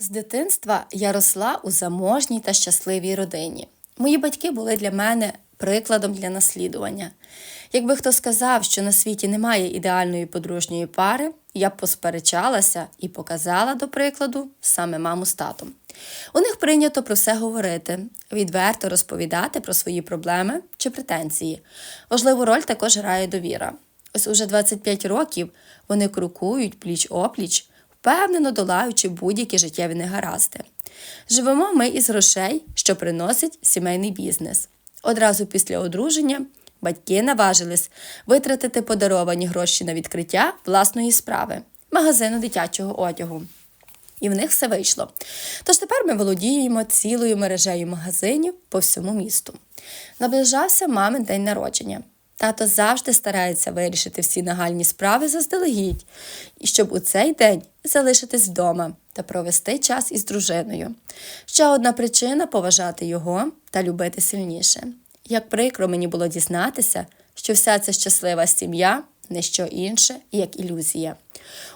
З дитинства я росла у заможній та щасливій родині. Мої батьки були для мене прикладом для наслідування. Якби хто сказав, що на світі немає ідеальної подружньої пари, я б посперечалася і показала, до прикладу, саме маму з татом. У них прийнято про все говорити, відверто розповідати про свої проблеми чи претензії. Важливу роль також грає довіра. Ось уже 25 років вони крокують пліч опліч, впевнено долаючи будь-які життєві негаразди. Живемо ми із грошей, що приносить сімейний бізнес. Одразу після одруження батьки наважились витратити подаровані гроші на відкриття власної справи магазину дитячого одягу. І в них все вийшло. Тож тепер ми володіємо цілою мережею магазинів по всьому місту. Наближався мамин день народження. Тато завжди старається вирішити всі нагальні справи заздалегідь, і щоб у цей день залишитись вдома та провести час із дружиною. Ще одна причина поважати його та любити сильніше. Як прикро мені було дізнатися, що вся ця щаслива сім'я не що інше, як ілюзія.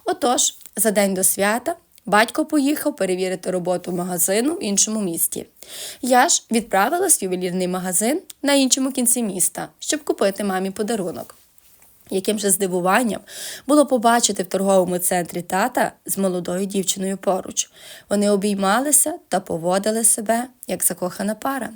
Отож, за день до свята батько поїхав перевірити роботу магазину в іншому місті. Я ж відправилась в ювелірний магазин на іншому кінці міста, щоб купити мамі подарунок. Яким же здивуванням було побачити в торговому центрі тата з молодою дівчиною поруч. Вони обіймалися та поводили себе як закохана пара.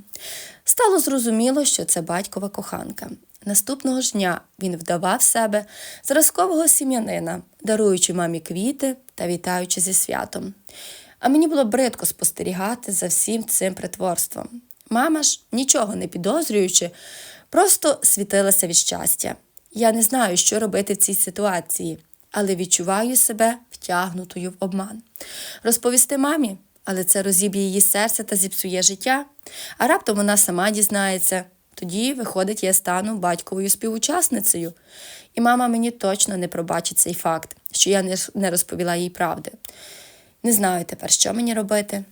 Стало зрозуміло, що це батькова коханка. Наступного ж дня він вдавав себе зразкового сім'янина, даруючи мамі квіти та вітаючи зі святом. А мені було бридко спостерігати за всім цим притворством. Мама ж, нічого не підозрюючи, просто світилася від щастя. Я не знаю, що робити в цій ситуації, але відчуваю себе втягнутою в обман. Розповісти мамі, але це розіб'є її серце та зіпсує життя. А раптом вона сама дізнається. Тоді, виходить, я стану батьковою співучасницею. І мама мені точно не пробачить цей факт, що я не- розповіла їй правди. Не знаю тепер, що мені робити.